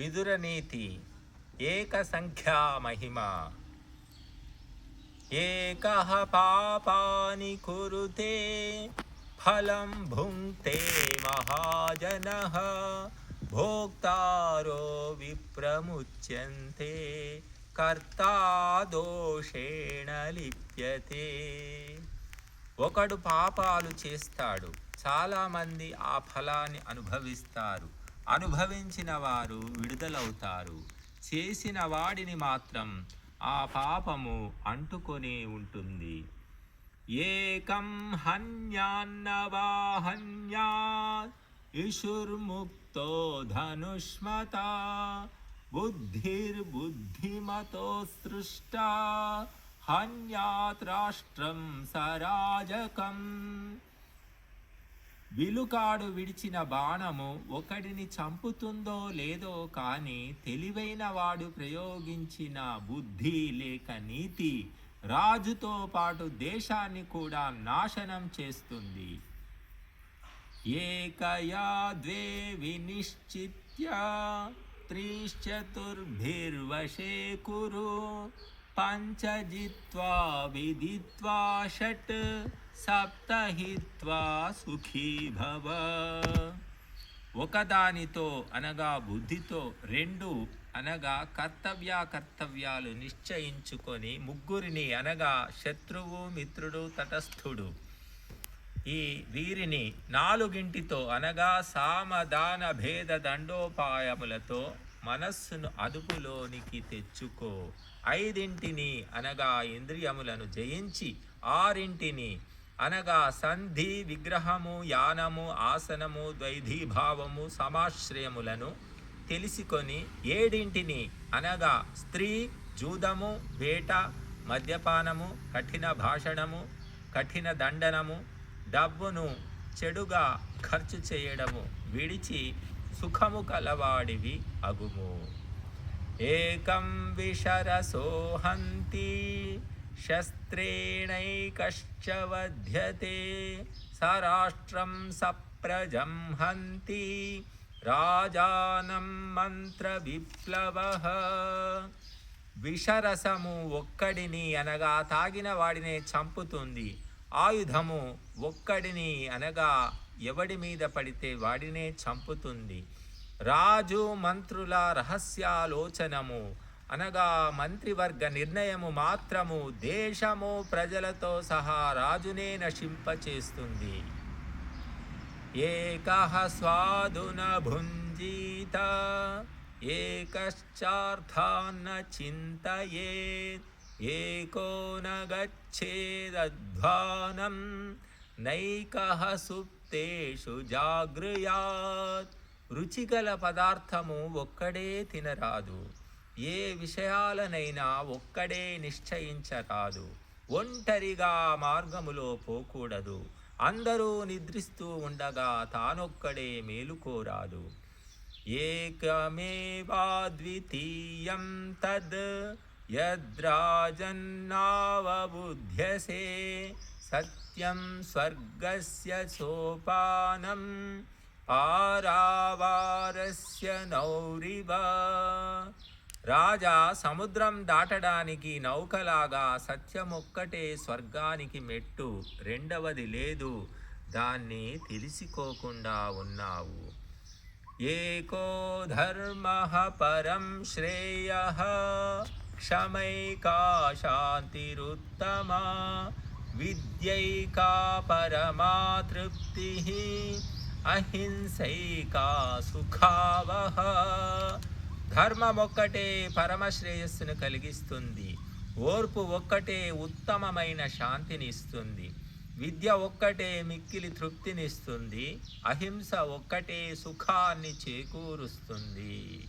విదురనీతి ఏకసంఖ్యా మహిమ. ఏక పాపాని కురుతే ఫలం భుంక్తే మహాజన. భోక్తారో విప్రముచ్యంతే కర్తా దోషేణ లిప్యతే. ఒకడు పాపాలు చేస్తాడు చాలామంది ఆ ఫలాన్ని అనుభవిస్తారు. అనుభవించిన వారు విడుదలవుతారు. చేసిన వాడిని మాత్రం ఆ పాపము అంటుకొనే ఉంటుంది. ఏకం హన్యాన్నవాహన్యా ఇషుర్ముక్తో ధనుష్మత బుద్ధిర్బుద్ధిమతో సృష్ట హన్యాత్ రాష్ట్రం సరాజకం. విలుకాడు విడిచిన బాణము ఒకడిని చంపుతుందో లేదో కానీ తెలివైన వాడు ప్రయోగించిన బుద్ధి లేక నీతి రాజుతో పాటు దేశాన్ని కూడా నాశనం చేస్తుంది. ఏకయా ద్వే వినిశ్చిత్య త్రిశ్చతుర్భిర్వశే కురు. పంచజిత్వా విదిత్వా షట్ సప్తహిత్వా సుఖీ భవ. ఒకదానితో అనగా బుద్ధితో రెండు అనగా కర్తవ్య కర్తవ్యాలు నిశ్చయించుకొని ముగ్గురిని అనగా శత్రువు మిత్రుడు తటస్థుడు. ఈ వీరిని నాలుగింటితో అనగా సామదాన భేద దండోపాయములతో మనస్సును అదుపులోనికి తెచ్చుకో. ఐదింటిని అనగా ఇంద్రియములను జయించి ఆరింటిని అనగా సంధి విగ్రహము యానము ఆసనము ద్వైధీభావము సమాశ్రయములను తెలుసుకొని ఏడింటిని అనగా స్త్రీ జూదము వేట మద్యపానము కఠిన భాషణము కఠిన దండనము డబ్బును చెడుగా ఖర్చు చేయడము విడిచి సుఖము కలవాడివి అగుము. ఏకం విషరసోహంతి శస్త్రేణైకశ్చ వధ్యతే సరాష్ట్రం సప్రజం హంతి రాజానం మంత్ర విప్లవ విషరసము ఒక్కడిని అనగా తాగిన వాడినే చంపుతుంది. ఆయుధము ఒక్కడిని అనగా ఎవడి మీద పడితే వాడినే చంపుతుంది. రాజు మంత్రుల రహస్యాలోచనము అనగా మంత్రివర్గ నిర్ణయము మాత్రము దేశము ప్రజలతో సహా రాజునే నశింపచేస్తుంది. ఏకః స్వాదున భుంజీత ఏకశ్చార్థాన్న చింతయేత్ ఏకో న గచ్చేదధ్వానం నైకః సుప్తేషు జాగృయాత్ రుచిగల పదార్థము ఒక్కడే తినరాదు ఏ విషయాలనైనా ఒక్కడే నిశ్చయించరాదు ఒంటరిగా మార్గములో పోకూడదు అందరూ నిద్రిస్తూ ఉండగా తానొక్కడే మేలుకోరాదు ఏకమేవాద్వితీయం తద్ యద్రాజన్నావబుధ్యసే సత్యం స్వర్గస్య సోపానం పారావారస్య నౌరివ. రాజా సముద్రం దాటడానికి నౌకలాగా సత్యమొక్కటే స్వర్గానికి మెట్టు రెండవది లేదు. దాన్ని తెలిసికోకుండా ఉన్నావు. ఏకో ధర్మ పరం శ్రేయ. క్షమైకా శాంతిరుత్తమా విద్యైకా పరమా తృప్తి అహింసైకా సుఖావహ. ధర్మం ఒక్కటే పరమశ్రేయస్సును కలిగిస్తుంది. ఓర్పు ఒక్కటే ఉత్తమమైన శాంతిని ఇస్తుంది విద్య ఒక్కటే మిక్కిలి తృప్తినిస్తుంది. అహింస ఒక్కటే సుఖాన్ని చేకూరుస్తుంది.